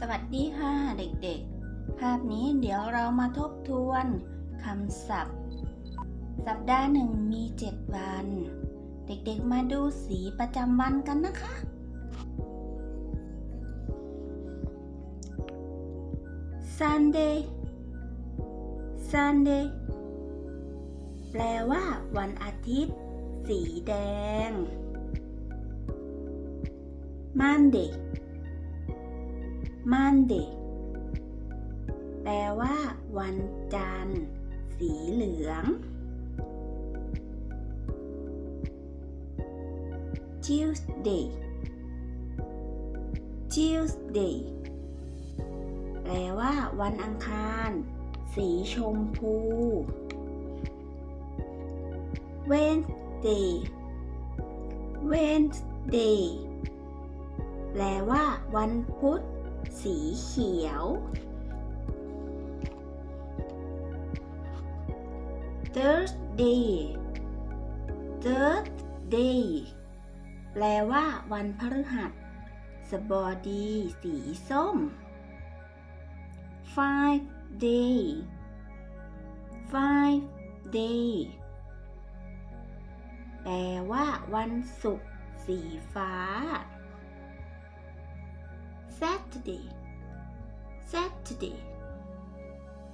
สวัสดีค่ะเด็กๆ ภาพนี้เดี๋ยวเรามาทบทวนคำศัพท์ สัปดาห์หนึ่งมี 7 วัน เด็กๆมาดูสีประจำวันกันนะคะ Sunday Sunday แปลว่าวันอาทิตย์ สีแดง Monday Monday แปลว่า วันจันทร์ สีเหลือง Tuesday Tuesday แปลว่า วันอังคาร สีชมพู Wednesday Wednesday แปลว่า วันพุธ สีเขียว Thursday Thursday แปลว่าวันพฤหัสสบอดี สีส้ม Friday Friday แปลว่าวันศุกร์สีฟ้า Saturday Saturday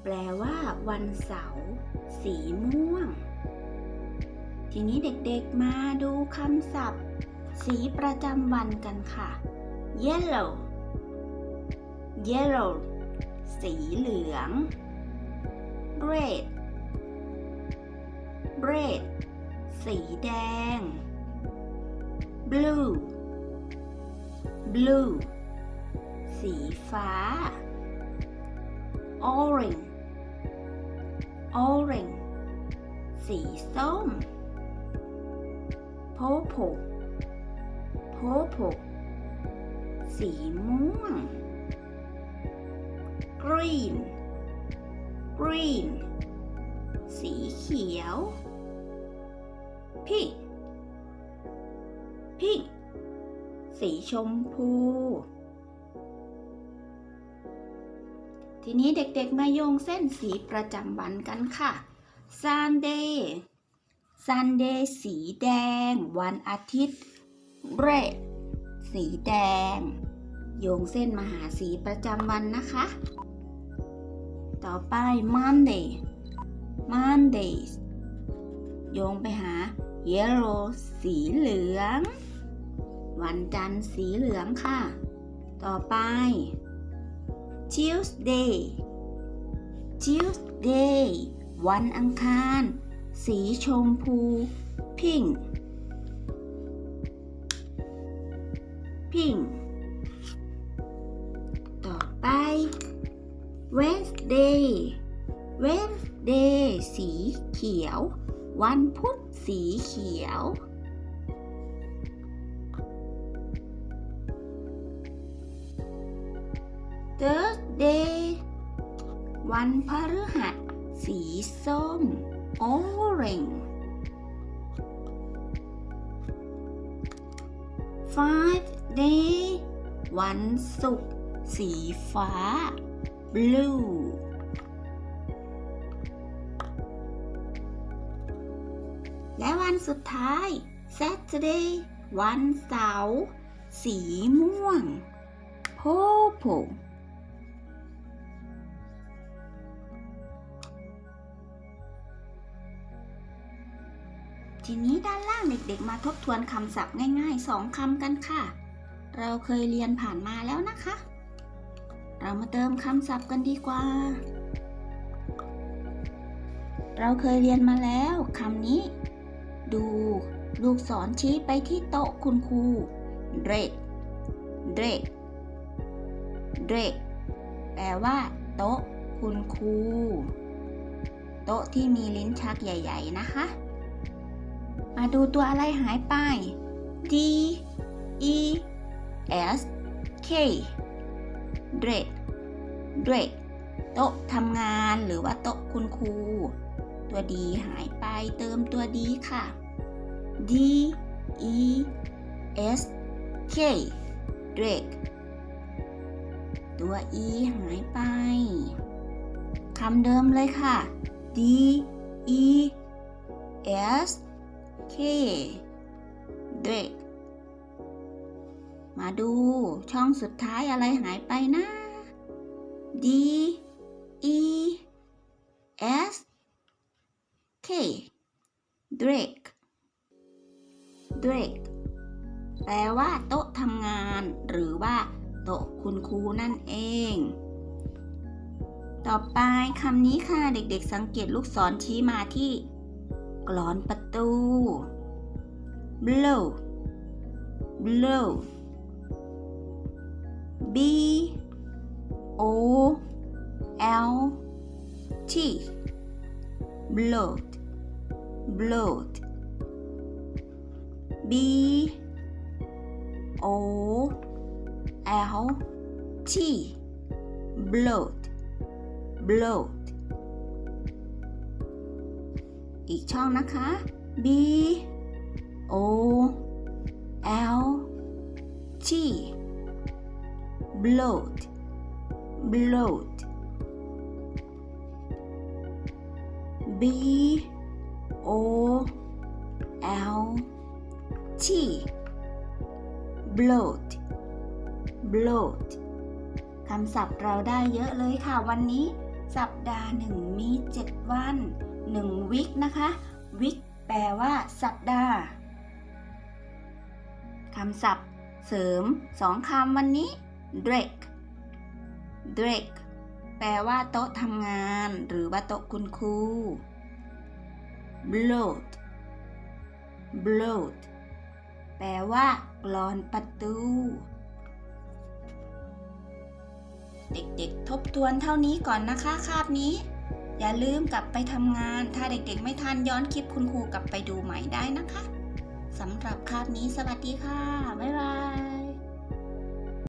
แปลว่า วันเสาร์สีม่วง ทีนี้เด็กๆมาดูคำศัพท์ สีประจำวันกันค่ะ yellow yellow สีเหลือง red red สีแดง blue blue สีฟ้า orange orange สีส้ม purple purple สีม่วง green green สีเขียว pink pink สีชมพู ทีนี้เด็กๆมาโยงเส้นสีประจำวันกันค่ะ Sunday Sunday สีแดง วันอาทิตย์ Red สีแดง โยงเส้นมาหาสีประจำวันนะคะ ต่อไป Monday Monday โยงไปหา Yellow สีเหลือง วันจันทร์สีเหลืองค่ะ ต่อไป Tuesday Tuesday วันอังคาร สีชมพู pink pink ต่อไป Wednesday Wednesday สีเขียว วันพุธสีเขียว Thursday วันพฤหัส สีส้ม orange Friday วันศุกร์สีฟ้า blue และวันสุดท้าย Saturday วันเสาร์ สีม่วง purple ทีนี้ด้านล่างเด็กๆ มาทบทวนคำศัพท์ง่ายๆสองคำกันค่ะ เราเคยเรียนผ่านมาแล้วนะคะ เรามาเติมคำศัพท์กันดีกว่า เราเคยเรียนมาแล้วคำนี้ ดู ลูกศรชี้ไปที่โต๊ะคุณครูเรกเรกเรกแปลว่า โต๊ะ คุณครู โต๊ะที่มีลิ้นชักใหญ่ ๆ นะคะ มาดูตัวอะไรหายไป D E S K Drake Drake โต๊ะทำงานหรือว่าโต๊ะคุณครู ตัวดีหายไปเติมตัวดีค่ะ D E S K Drake ตัว e หายไปคำเดิมเลยค่ะ d e s k drake มาดูช่องสุดท้ายอะไรหายไปนะ d e s k drake drake แปลว่าโต๊ะทำงาน หรือว่า โต๊ะคุณครูนั่นเอง ต่อไปคำนี้ค่ะเด็กๆสังเกตลูกศรชี้มาที่ กลอนประตู blow blow b o l t bloat bloat b o l t bloat bloat อีกช่องนะคะ b o l t bloat bloat b o l t bloat bloat คำศัพท์เราได้เยอะเลยค่ะวันนี้ สัปดาห์หนึ่งมี 7 วัน 1 วิกนะคะวิกแปลว่าสัปดาห์คำศัพท์ เสริมสองคำวันนี้ drake drake แปลว่าโต๊ะทำงาน หรือว่าโต๊ะคุณครู bloat bloat แปลว่ากลอนประตู เด็กๆ ทบทวนเท่านี้ก่อนนะคะคาบนี้ อย่าลืมกลับไปทำงาน ถ้าเด็กๆ ไม่ทันย้อนคลิปคุณครูกลับไปดูใหม่ได้นะคะสำหรับคาบนี้สวัสดีค่ะ บ๊ายบาย